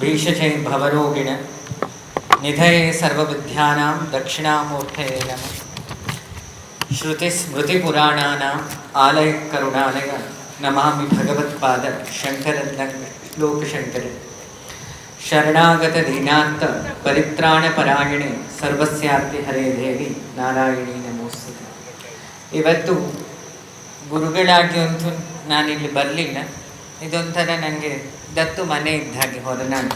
ಭೀಷಜೆ ಭವರೋಗಿಣ ನಿಧಯೇ ಸರ್ವವಿದ್ಯಾನಾಂ ದಕ್ಷಿಣಾಮೂರ್ತಯೇ ನಮ ಶ್ರುತಿಸ್ಮೃತಿಪುರಾಣಾನಾಂ ಆಲಯ ಕರುಣಾಲಯ ನಮಾಮಿ ಭಗವತ್ಪಾದ ಶಂಕರತ್ನ ಲೋಕಶಂಕರ ಶರಣಾಗತ ದೀನಾಂತ ಪರಿತ್ರಾಣ ಪರಾಯಣೆ ಹರೇ ದೇವಿ ನಾರಾಯಣಿ ನಮೋಸ್ತುತೆ ಇವತ್ತು ಗುರುಗಳಾಗಿ ಅಂತೂ ನಾನಿಲ್ಲಿ ಬರಲಿಲ್ಲ. ಇದೊಂಥರ ನನಗೆ ದತ್ತು ಮನೆ ಇದ್ದ ಹಾಗೆ ಹೊರನಾಡು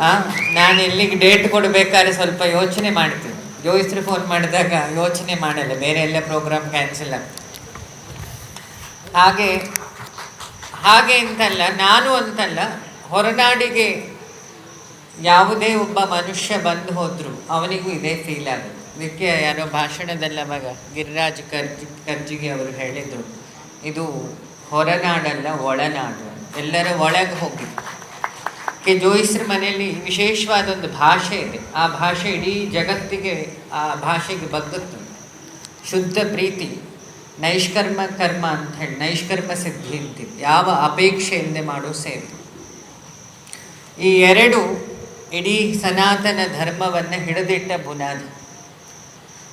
ನಾನು. ನಾನು ಇಲ್ಲಿಗೆ ಡೇಟ್ ಕೊಡಬೇಕಾದ್ರೆ ಸ್ವಲ್ಪ ಯೋಚನೆ ಮಾಡ್ತೀನಿ. ಜೋಯಿಸ್ರಿ ಫೋನ್ ಮಾಡಿದಾಗ ಯೋಚನೆ ಮಾಡಲ್ಲ, ಬೇರೆ ಎಲ್ಲ ಪ್ರೋಗ್ರಾಮ್ ಕ್ಯಾನ್ಸಲ್ ಆಗ್ತದೆ ಹಾಗೆ ಹಾಗೆ ಅಂತಲ್ಲ, ನಾನು ಅಂತಲ್ಲ, ಹೊರನಾಡಿಗೆ ಯಾವುದೇ ಒಬ್ಬ ಮನುಷ್ಯ ಬಂದು ಹೋದ್ರು, ಅವನಿಗೂ ಇದೇ ಫೀಲ್ ಆಗುತ್ತೆ. ಇದಕ್ಕೆ ಯಾರೋ ಭಾಷಣದಲ್ಲ ಮಗ, ಗಿರಿರಾಜ್ ಕರ್ಜಿ, ಕರ್ಜಿಗೆ ಅವರು ಹೇಳಿದರು. ಇದು ಹೊರನಾಡಲ್ಲ ಒಳನಾಡು. ಎಲ್ಲರ ಒಳಗೆ ಹೋಗಿ. ಕೆ ಜೋಯಿಸ್ರ ಮನೆಯಲ್ಲಿ ವಿಶೇಷವಾದ ಒಂದು ಭಾಷೆ ಇದೆ. ಆ ಭಾಷೆ ಇಡೀ ಜಗತ್ತಿಗೆ, ಆ ಭಾಷೆಗೆ ಬಗ್ಗುತ್ತೆ ಶುದ್ಧ ಪ್ರೀತಿ, ನೈಷ್ಕರ್ಮ ಕರ್ಮ ಅಂತ ಹೇಳಿ, ನೈಷ್ಕರ್ಮ ಸಿದ್ಧಿ ಅಂತಿದೆ. ಯಾವ ಅಪೇಕ್ಷೆಯಿಂದ ಮಾಡೋ ಸೇವೆ. ಈ ಎರಡು ಇಡೀ ಸನಾತನ ಧರ್ಮವನ್ನು ಹಿಡಿದಿಟ್ಟ ಬುನಾದಿ.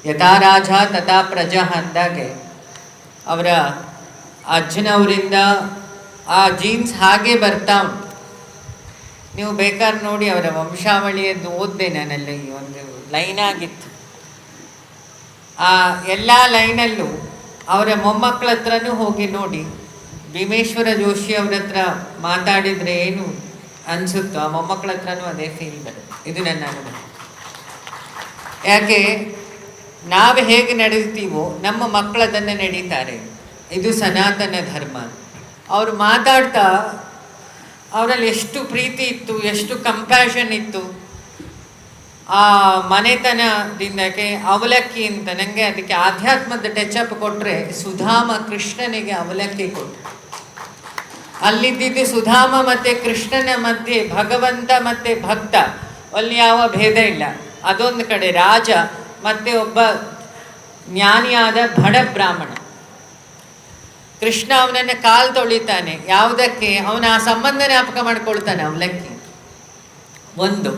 ಯಥಾ ರಾಜ ತಥಾ ಪ್ರಜಾ ಅಂದಾಗೆ ಅವರ ಅಜ್ಜನವರಿಂದ ಆ, ಜೀನ್ಸ್ ಹಾಗೆ ಬರ್ತಾ. ನೀವು ಬೇಕಾದ್ರೆ ನೋಡಿ ಅವರ ವಂಶಾವಳಿಯದ್ದು ಓದಿದೆ ನಾನಲ್ಲಿ. ಒಂದು ಲೈನ್ ಆಗಿತ್ತು. ಆ ಎಲ್ಲ ಲೈನಲ್ಲೂ ಅವರ ಮೊಮ್ಮಕ್ಕಳ ಹತ್ರನೂ ಹೋಗಿ ನೋಡಿ, ಭೀಮೇಶ್ವರ ಜೋಶಿ ಅವರ ಹತ್ರ ಮಾತಾಡಿದರೆ ಏನು ಅನಿಸುತ್ತೋ, ಆ ಮೊಮ್ಮಕ್ಕಳ ಹತ್ರನೂ ಅದೇ ಫೀಲ್ ಬರುತ್ತೆ. ಇದು ನನ್ನ ಅನುಭವ. ಯಾಕೆ, ನಾವು ಹೇಗೆ ನಡೆಯುತ್ತೀವೋ, ನಮ್ಮ ಮಕ್ಕಳದನ್ನು ನಡೀತಾರೆ. ಇದು ಸನಾತನ ಧರ್ಮ. ಅವರು ಮಾತಾಡ್ತಾ, ಅವರಲ್ಲಿ ಎಷ್ಟು ಪ್ರೀತಿ ಇತ್ತು, ಎಷ್ಟು ಕಂಪ್ಯಾಷನ್ ಇತ್ತು. ಆ ಮನೆತನದಿಂದಕ್ಕೆ ಅವಲಕ್ಕಿ ಅಂತ ನನಗೆ ಅದಕ್ಕೆ ಆಧ್ಯಾತ್ಮದ ಟಚಪ್ ಕೊಟ್ಟರೆ ಸುಧಾಮ ಕೃಷ್ಣನಿಗೆ ಅವಲಕ್ಕಿ ಕೊಟ್ಟರು ಅಲ್ಲಿದ್ದಿದ್ದು ಸುಧಾಮ ಮತ್ತು ಕೃಷ್ಣನ ಮಧ್ಯೆ, ಭಗವಂತ ಮತ್ತು ಭಕ್ತ. ಅಲ್ಲಿ ಯಾವ ಭೇದ ಇಲ್ಲ. ಅದೊಂದು ಕಡೆ ರಾಜ ಮತ್ತು ಒಬ್ಬ ಜ್ಞಾನಿಯಾದ ಬಡ ಬ್ರಾಹ್ಮಣ. ಕೃಷ್ಣ ಅವನನ್ನು ಕಾಲು ತೊಳಿತಾನೆ. ಯಾವುದಕ್ಕೆ? ಅವನ ಆ ಸಂಬಂಧ ಜ್ಞಾಪಕ ಮಾಡ್ಕೊಳ್ತಾನೆ ಅವಲಕ್ಕಿ ಒಂದು.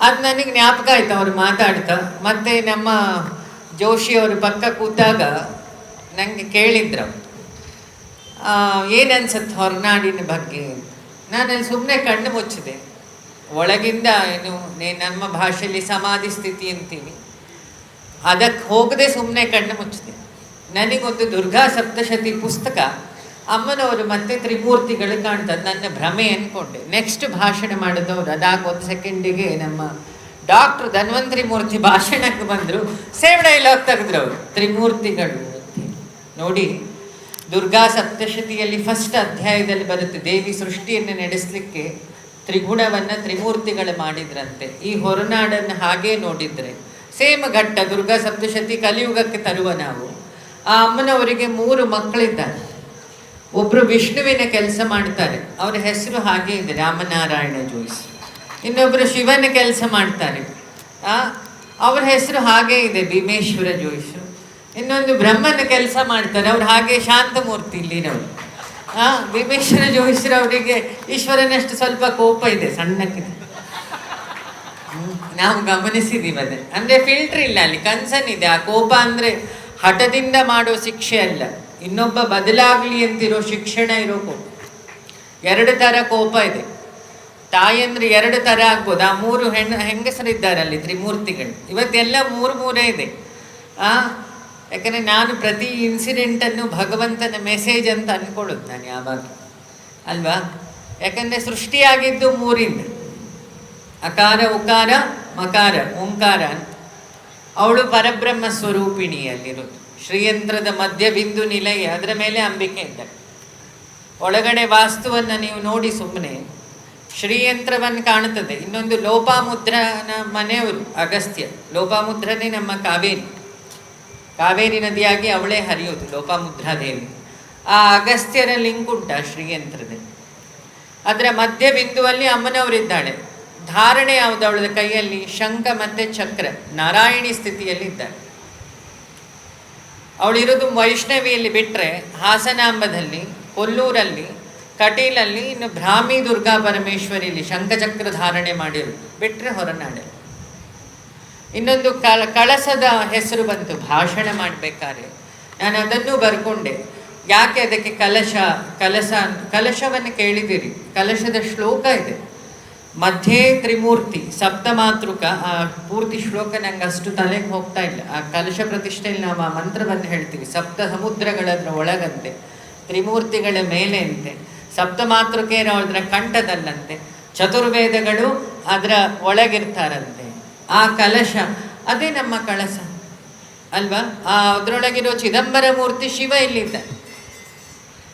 ಅದು ನನಗೆ ಜ್ಞಾಪಕ ಆಯ್ತು ಅವ್ರು ಮಾತಾಡ್ತಾ. ಮತ್ತೆ ನಮ್ಮ ಜೋಶಿ ಅವರು ಪಕ್ಕ ಕೂತಾಗ ನನಗೆ ಕೇಳಿದ್ರು. ಏನು ಅನ್ಸುತ್ತೆ ಹೊರನಾಡಿನ ಬಗ್ಗೆ? ನಾನಲ್ಲಿ ಸುಮ್ಮನೆ ಕಣ್ಣು ಮುಚ್ಚಿದೆ. ಒಳಗಿಂದ ಏನು, ನೀ ನಮ್ಮ ಭಾಷೆಯಲ್ಲಿ ಸಮಾಧಿ ಸ್ಥಿತಿ ಅಂತೀವಿ ಅದಕ್ಕೆ ಹೋಗದೆ ಸುಮ್ಮನೆ ಕಣ್ಣು ಮುಚ್ಚಿದೆ. ನನಗೊಂದು ದುರ್ಗಾ ಸಪ್ತಶತಿ ಪುಸ್ತಕ. ಅಮ್ಮನವರು ಮತ್ತೆ ತ್ರಿಮೂರ್ತಿಗಳು ಕಾಣ್ತದೆ. ನನ್ನ ಭ್ರಮೆ ಅಂದ್ಕೊಂಡೆ ನೆಕ್ಸ್ಟ್ ಭಾಷಣ ಮಾಡಿದವರು. ಅದಾಗ ಒಂದು ಸೆಕೆಂಡಿಗೆ ನಮ್ಮ ಡಾಕ್ಟರ್ ಧನ್ವಂತರಿ ಮೂರ್ತಿ ಭಾಷಣಕ್ಕೆ ಬಂದರು. ಸೇವ್ ಡೈಲಾಗ್ ತೆಗೆದ್ರು ಅವರು. ತ್ರಿಮೂರ್ತಿಗಳು. ನೋಡಿ, ದುರ್ಗಾ ಸಪ್ತಶತಿಯಲ್ಲಿ ಫಸ್ಟ್ ಅಧ್ಯಾಯದಲ್ಲಿ ಬರುತ್ತೆ. ದೇವಿ ಸೃಷ್ಟಿಯನ್ನು ನಡೆಸಲಿಕ್ಕೆ ತ್ರಿಗುಣವನ್ನು ತ್ರಿಮೂರ್ತಿಗಳು ಮಾಡಿದ್ರಂತೆ. ಈ ಹೊರನಾಡನ್ನು ಹಾಗೇ ನೋಡಿದರೆ ಸೇಮ್ ಘಟ್ಟ ದುರ್ಗಾ ಸಪ್ತಶತಿ ಕಲಿಯುಗಕ್ಕೆ ತರುವ ನಾವು. ಆ ಅಮ್ಮನವರಿಗೆ ಮೂರು ಮಕ್ಕಳಿದ್ದಾರೆ. ಒಬ್ಬರು ವಿಷ್ಣುವಿನ ಕೆಲಸ ಮಾಡ್ತಾರೆ. ಅವರ ಹೆಸರು ಹಾಗೆ ಇದೆ, ರಾಮನಾರಾಯಣ ಜೋಯಿಸ್. ಇನ್ನೊಬ್ಬರು ಶಿವನ ಕೆಲಸ ಮಾಡ್ತಾರೆ. ಅವ್ರ ಹೆಸರು ಹಾಗೆ ಇದೆ, ಭೀಮೇಶ್ವರ ಜೋಯಿಸು. ಇನ್ನೊಂದು ಬ್ರಹ್ಮನ ಕೆಲಸ ಮಾಡ್ತಾರೆ, ಅವ್ರು ಹಾಗೆ ಶಾಂತಮೂರ್ತಿ ಇಲ್ಲಿನವರು ಆ, ಭೀಮೇಶ್ವರ ಜೋಯಿಸ್ರವರಿಗೆ ಈಶ್ವರನಷ್ಟು ಸ್ವಲ್ಪ ಕೋಪ ಇದೆ, ಸಣ್ಣಕ್ಕಿದೆ. ನಾವು ಗಮನಿಸಿದೀವಿ ಅದೇ. ಅಂದ್ರೆ ಫಿಲ್ಟರ್ ಇಲ್ಲ ಅಲ್ಲಿ, ಕನ್ಸನ್ ಇದೆ. ಆ ಕೋಪ ಅಂದ್ರೆ ಹಠದಿಂದ ಮಾಡೋ ಶಿಕ್ಷೆ ಅಲ್ಲ. ಇನ್ನೊಬ್ಬ ಬದಲಾಗ್ಲಿ ಅಂತಿರೋ ಶಿಕ್ಷಣ ಇರೋ ಕೋಪ. ಎರಡು ಥರ ಕೋಪ ಇದೆ. ತಾಯಂದ್ರೆ ಎರಡು ಥರ ಆಗ್ಬೋದು. ಆ ಮೂರು ಹೆಣ್ಣು ಹೆಂಗಸರಿದ್ದಾರೆ ಅಲ್ಲಿ ತ್ರಿಮೂರ್ತಿಗಳು. ಇವತ್ತೆಲ್ಲ ಮೂರು ಮೂರೇ ಇದೆ. ಆ, ಯಾಕಂದ್ರೆ ನಾನು ಪ್ರತಿ ಇನ್ಸಿಡೆಂಟನ್ನು ಭಗವಂತನ ಮೆಸೇಜ್ ಅಂತ ಅಂದ್ಕೊಳ್ಳೋದು ನಾನು ಯಾವಾಗ. ಅಲ್ವಾ? ಯಾಕಂದರೆ ಸೃಷ್ಟಿಯಾಗಿದ್ದು ಮೂರಿಂದ. ಅಕಾರ, ಉಕಾರ, ಮಕಾರ, ಓಂಕಾರ ಅವಳು ಪರಬ್ರಹ್ಮ ಸ್ವರೂಪಿಣಿಯಲ್ಲಿರೋದು ಶ್ರೀಯಂತ್ರದ ಮಧ್ಯ ಬಿಂದು ನಿಲಯ, ಅದರ ಮೇಲೆ ಅಂಬಿಕೆ ಇದ್ದಾಳೆ ಒಳಗಡೆ ವಾಸ್ತುವನ್ನು ನೀವು ನೋಡಿ ಸುಮ್ಮನೆ ಶ್ರೀಯಂತ್ರವನ್ನು ಕಾಣುತ್ತದೆ. ಇನ್ನೊಂದು ಲೋಪಾಮುದ್ರನ ಮನೆಯವರು, ಅಗಸ್ತ್ಯ. ಲೋಪಾಮುದ್ರನೇ ನಮ್ಮ ಕಾವೇರಿ. ಕಾವೇರಿ ನದಿಯಾಗಿ ಅವಳೇ ಹರಿಯೋದು, ಲೋಪಾಮುದ್ರಾದೇವಿ. ಆ ಅಗಸ್ತ್ಯರ ಲಿಂಕ್ ಉಂಟ ಶ್ರೀಯಂತ್ರದಲ್ಲಿ. ಅದರ ಮಧ್ಯ ಬಿಂದುವಲ್ಲಿ ಅಮ್ಮನವರಿದ್ದಾಳೆ. ಧಾರಣೆ ಯಾವುದು? ಅವಳ ಕೈಯಲ್ಲಿ ಶಂಖ ಮತ್ತೆ ಚಕ್ರ, ನಾರಾಯಣಿ ಸ್ಥಿತಿಯಲ್ಲಿ ಇದ್ದಾಳೆ ಅವಳಿರೋದು ವೈಷ್ಣವಿಯಲ್ಲಿ ಬಿಟ್ಟರೆ ಹಾಸನಾಂಬದಲ್ಲಿ, ಕೊಲ್ಲೂರಲ್ಲಿ, ಕಟೀಲಲ್ಲಿ, ಇನ್ನು ಭ್ರಾಮಿ ದುರ್ಗಾ ಪರಮೇಶ್ವರಿಯಲ್ಲಿ ಶಂಖಚಕ್ರ ಧಾರಣೆ ಮಾಡಿರೋದು ಬಿಟ್ಟರೆ ಹೊರನಾಡೆ ಇನ್ನೊಂದು ಕಳ, ಕಳಸದ ಹೆಸರು ಬಂತು, ಭಾಷಣ ಮಾಡಬೇಕಾದ್ರೆ ನಾನು ಅದನ್ನು ಬರ್ಕೊಂಡೆ. ಯಾಕೆ ಅದಕ್ಕೆ ಕಲಶ ಕಲಶ ಕಲಶವನ್ನು ಕೇಳಿದಿರಿ ಕಲಶದ ಶ್ಲೋಕ ಇದೆ. ಮಧ್ಯೆ ತ್ರಿಮೂರ್ತಿ ಸಪ್ತಮಾತೃಕ ಆ ಪೂರ್ತಿ ಶ್ಲೋಕ ನಂಗೆ ಅಷ್ಟು ತಲೆಗೆ ಹೋಗ್ತಾ ಇಲ್ಲ. ಆ ಕಲಶ ಪ್ರತಿಷ್ಠೆಯಲ್ಲಿ ನಾವು ಆ ಮಂತ್ರವನ್ನು ಹೇಳ್ತೀವಿ, ಸಪ್ತ ಸಮುದ್ರಗಳದ್ರ ಒಳಗಂತೆ, ತ್ರಿಮೂರ್ತಿಗಳ ಮೇಲೆ ಅಂತೆ ಸಪ್ತಮಾತೃಕೆಯರ ಅದರ ಕಂಠದಲ್ಲಂತೆ, ಚತುರ್ವೇದಗಳು ಅದರ ಒಳಗಿರ್ತಾರಂತೆ, ಆ ಕಲಶ ಅದೇ ನಮ್ಮ ಕಳಸ, ಅಲ್ವಾ? ಆ ಅದರೊಳಗಿರೋ ಚಿದಂಬರ ಮೂರ್ತಿ ಶಿವ ಇಲ್ಲಿದ್ದ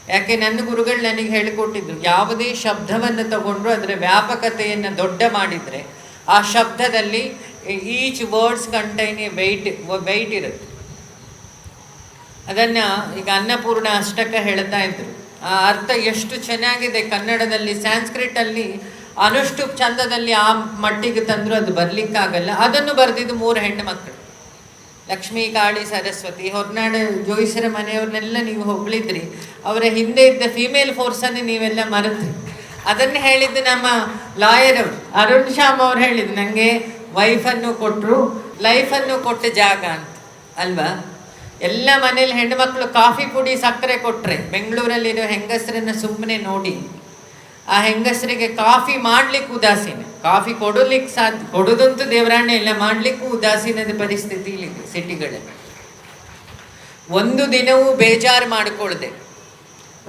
ಯಾಕೆ ನನ್ನ ಗುರುಗಳು ನನಗೆ ಹೇಳಿಕೊಟ್ಟಿದ್ರು, ಯಾವುದೇ ಶಬ್ದವನ್ನು ತಗೊಂಡ್ರು ಅದರ ವ್ಯಾಪಕತೆಯನ್ನು ದೊಡ್ಡ ಮಾಡಿದರೆ ಆ ಶಬ್ದದಲ್ಲಿ each words contain a weight weight ಇರುತ್ತೆ. ಅದನ್ನು ಈಗ ಅನ್ನಪೂರ್ಣ ಅಷ್ಟಕ ಹೇಳ್ತಾ ಇದ್ರು. ಆ ಅರ್ಥ ಎಷ್ಟು ಚೆನ್ನಾಗಿದೆ ಕನ್ನಡದಲ್ಲಿ ಸ್ಯಾನ್ಸ್ಕ್ರಿಟಲ್ಲಿ ಅನುಷ್ಟು ಚಂದದಲ್ಲಿ ಆ ಮಟ್ಟಿಗೆ ತಂದರೂ, ಅದು ಬರಲಿಕ್ಕಾಗಲ್ಲ. ಅದನ್ನು ಬರೆದಿದ್ದು ಮೂರು ಹೆಣ್ಣು ಮಕ್ಕಳು. ಲಕ್ಷ್ಮೀ, ಕಾಳಿ, ಸರಸ್ವತಿ, ಹೊರನಾಡ, ಜೋಯಿಸರ ಮನೆಯವ್ರನ್ನೆಲ್ಲ ನೀವು ಹೊಗಳಿದ್ರಿ. ಅವರ ಹಿಂದೆ ಇದ್ದ ಫೀಮೇಲ್ ಫೋರ್ಸನ್ನು ನೀವೆಲ್ಲ ಮರೆತ್ರಿ. ಅದನ್ನು ಹೇಳಿದ್ದು ನಮ್ಮ ಲಾಯರ್ ಅವರು. ಅರುಣ್ ಶ್ಯಾಮ್ ಅವ್ರು ಹೇಳಿದ್ದು ನನಗೆ ವೈಫನ್ನು ಕೊಟ್ಟರು ಲೈಫನ್ನು ಕೊಟ್ಟ ಜಾಗ ಅಂತ. ಅಲ್ವಾ? ಎಲ್ಲ ಮನೇಲಿ ಹೆಣ್ಮಕ್ಳು ಕಾಫಿ ಪುಡಿ ಸಕ್ಕರೆ ಕೊಟ್ಟರೆ ಬೆಂಗಳೂರಲ್ಲಿರೋ ಹೆಂಗಸರನ್ನು ಸುಮ್ಮನೆ ನೋಡಿ. ಆ ಹೆಂಗಸರಿಗೆ ಕಾಫಿ ಮಾಡ್ಲಿಕ್ಕೆ ಉದಾಸೀನ. ಕಾಫಿ ಕೊಡಲಿಕ್ಕೆ ಸಾಧ್ಯ, ಕೊಡೋದಂತೂ ದೇವರಾಣೆ ಇಲ್ಲ, ಮಾಡ್ಲಿಕ್ಕೂ ಉದಾಸೀನದ ಪರಿಸ್ಥಿತಿ ಇಲ್ಲಿದೆ ಸಿಟಿಗಳಲ್ಲಿ. ಒಂದು ದಿನವೂ ಬೇಜಾರು ಮಾಡಿಕೊಳ್ಳದೆ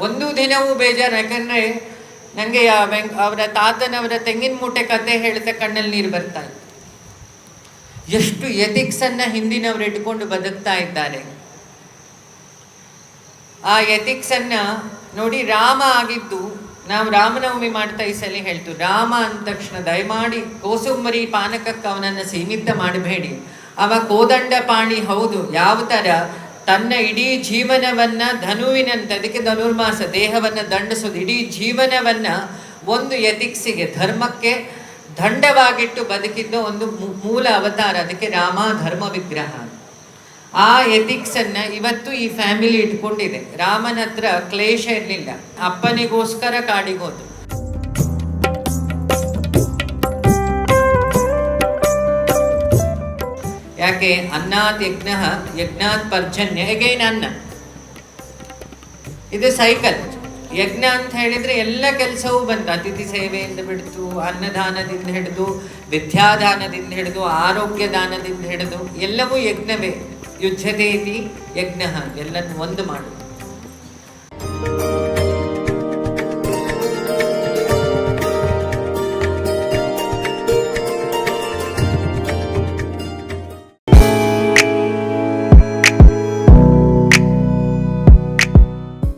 ಒಂದು ದಿನವೂ ಬೇಜಾರು, ಯಾಕಂದ್ರೆ ನನಗೆ ಅವರ ತಾತನವರ ತೆಂಗಿನ ಮೂಟೆ ಕತೆ ಹೇಳ್ತಾ ಕಣ್ಣಲ್ಲಿ ನೀರು ಬರ್ತಾ ಇತ್ತು. ಎಷ್ಟು ಎಥಿಕ್ಸನ್ನು ಹಿಂದಿನವರು ಇಟ್ಕೊಂಡು ಬದುಕ್ತಾ ಇದ್ದಾರೆ. ಆ ಎಥಿಕ್ಸನ್ನು ನೋಡಿ ರಾಮ ಆಗಿದ್ದು ನಾವು ರಾಮನವಮಿ ಮಾಡ್ತಾ ಈ ಸಲ ಹೇಳ್ತು, ರಾಮ ಅಂದ ತಕ್ಷಣ ದಯಮಾಡಿ ಕೋಸುಂಬರಿ ಪಾನಕಕ್ಕೆ ಅವನನ್ನು ಸೀಮಿತ ಮಾಡಬೇಡಿ. ಅವ ಕೋದಂಡ ಪಾಣಿ ಹೌದು, ಯಾವ ಥರ ತನ್ನ ಇಡೀ ಜೀವನವನ್ನ ಧನುವಿನಂತೆ, ಅದಕ್ಕೆ ಧನುರ್ಮಾಸ ದೇಹವನ್ನು ದಂಡಿಸೋದು, ಇಡೀ ಜೀವನವನ್ನ ಒಂದು ಯತಿಕ್ಸಿಗೆ ಧರ್ಮಕ್ಕೆ ದಂಡವಾಗಿಟ್ಟು ಬದುಕಿದ್ದ ಒಂದು ಮೂಲ ಅವತಾರ, ಅದಕ್ಕೆ ರಾಮ ಧರ್ಮ ವಿಗ್ರಹ. ಆ ಎಥಿಕ್ಸನ್ನು ಇವತ್ತು ಈ ಫ್ಯಾಮಿಲಿ ಇಟ್ಕೊಂಡಿದೆ. ರಾಮನ ಹತ್ರ ಕ್ಲೇಶ ಇರಲಿಲ್ಲ. ಅಪ್ಪನಿಗೋಸ್ಕರ ಕಾಡಿಗೋದು ಯಾಕೆ? ಅನ್ನಾತ್ ಯಜ್ಞ ಯಜ್ಞಾತ್ ಪರ್ಜನ್ಯ ಎಗೈನ್ ಅನ್ನ. ಇದು ಸೈಕಲ್ ಯಜ್ಞ ಅಂತ ಹೇಳಿದ್ರೆ ಎಲ್ಲ ಕೆಲಸವೂ ಬಂತು. ಅತಿಥಿ ಸೇವೆಯಿಂದ ಬಿಡ್ತು ಅನ್ನದಾನದಿಂದ ಹಿಡಿದು, ವಿದ್ಯಾದಾನದಿಂದ ಹಿಡಿದು ಆರೋಗ್ಯ ದಾನದಿಂದ ಹಿಡಿದು, ಎಲ್ಲವೂ ಯಜ್ಞವೇ. ಯುಜ್ಯತೆ ಇತಿ ಯಜ್ಞ ಎಲ್ಲನ್ನು ಒಂದು ಮಾಡುದು